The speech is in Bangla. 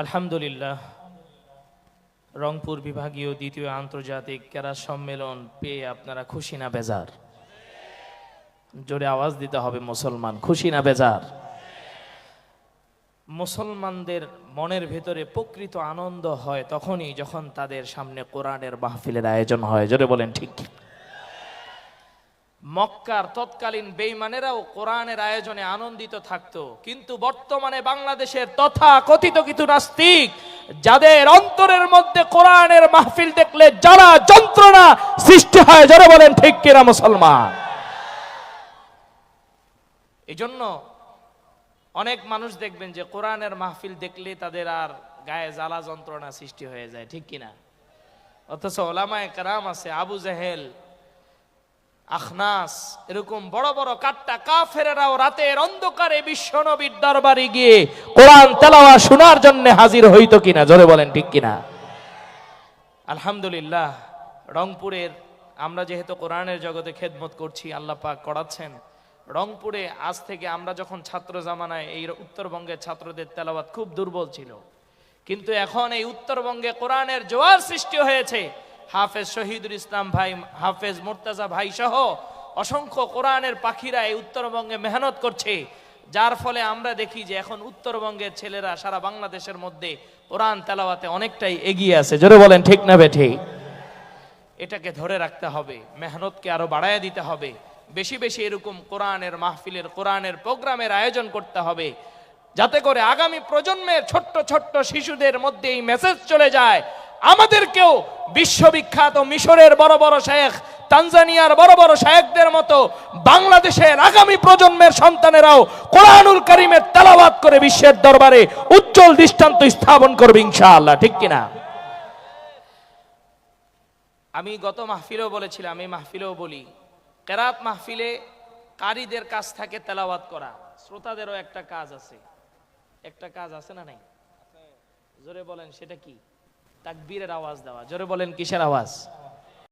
আলহামদুলিল্লাহ, রংপুর বিভাগীয় দ্বিতীয় আন্তর্জাতিক ক্যারা সম্মেলন পেয়ে আপনারা খুশি না বেজার? জোরে আওয়াজ দিতে হবে মুসলমান, খুশি না বেজার? মুসলমানদের মনের ভেতরে প্রকৃত আনন্দ হয় তখনই যখন তাদের সামনে কোরআনের মাহফিলের আয়োজন হয়। জোরে বলেন ঠিক? মক্কার তৎকালীন বেইমানেরাও কোরআনের আয়োজনে আনন্দিত থাকতো। কিন্তু বর্তমানে বাংলাদেশের তথা কথিত কিছু নাস্তিক, যাদের অন্তরের মধ্যে কোরআনের মাহফিল দেখলে যারা যন্ত্রণা সৃষ্টি হয় যারা বলেন ঠিক কিনা মুসলমান? এই জন্য অনেক মানুষ দেখবেন যে কোরআনের মাহফিল দেখলে তাদের আর গায়ে জ্বালা যন্ত্রণা সৃষ্টি হয়ে যায়, ঠিক কিনা? অথচ ওলামায় কারাম আছে, আবু জাহেল আখনাস, এরকম বড় বড় কাট্টা কাফেরেরাও রাতের অন্ধকারে বিশ্ব নবীর দরবারে গিয়ে কোরআন তেলাওয়া শোনার জন্য হাজির হইতো কিনা? জোরে বলেন ঠিক কিনা? আলহামদুলিল্লাহ, রংপুরের, আমরা যেহেতু কোরআনের জগতে খেদমত করছি, আল্লাহ পাক করাচ্ছেন, রংপুরে আজ থেকে আমরা যখন ছাত্র জামানায় এই উত্তরবঙ্গের ছাত্রদের তেলাওয়াত খুব দুর্বল ছিল। কিন্তু এখন এই উত্তরবঙ্গে কোরআনের জোয়ার সৃষ্টি হয়েছে। হাফেজ শহীদুল ইসলাম ভাই, হাফেজ মুর্তাজা ভাই সহ অসংখ্য কোরআনের পাখিরা এই উত্তরবঙ্গে মেহনত করছে। যার ফলে আমরা দেখি যে এখন উত্তরবঙ্গের ছেলেরা সারা বাংলাদেশের মধ্যে কোরআন তেলাওয়াতে অনেকটাই এগিয়ে আছে। জোরে বলেন, ঠিক না বেঠে? এটাকে ধরে রাখতে হবে, মেহনতকে আরও বাড়ায় দিতে হবে। বেশি বেশি এরকম কোরআনের মাহফিলের, কোরআনের প্রোগ্রামের আয়োজন করতে হবে। যাতে করে আগামী প্রজন্মের ছোট্ট ছোট্ট শিশুদের মধ্যে এই মেসেজ চলে যায়। আমাদেরকেও বিশ্ববিখ্যাত মিশরের বড় বড় শেখ, তানজানিয়ার বড় বড় শেখদের মতো বাংলাদেশের আগামী প্রজন্মের সন্তানেরাও কোরআনুল করিমের তেলাওয়াত করে বিশ্বের দরবারে উজ্জ্বল দৃষ্টান্ত স্থাপন করবে ইনশাআল্লাহ, ঠিক কিনা? আমি গত মাহফিলেও বলেছিলাম, এই মাহফিলেও বলি, কেরাত মাহফিলে কারীদের কাজ থাকে তেলাওয়াত করা, শ্রোতাদেরও একটা কাজ আছে। একটা কাজ আছে না নাই? জোরে বলেন, সেটা কি? তাকবীরের আওয়াজ দেওয়া। জোরে বলেন কিসের আওয়াজ?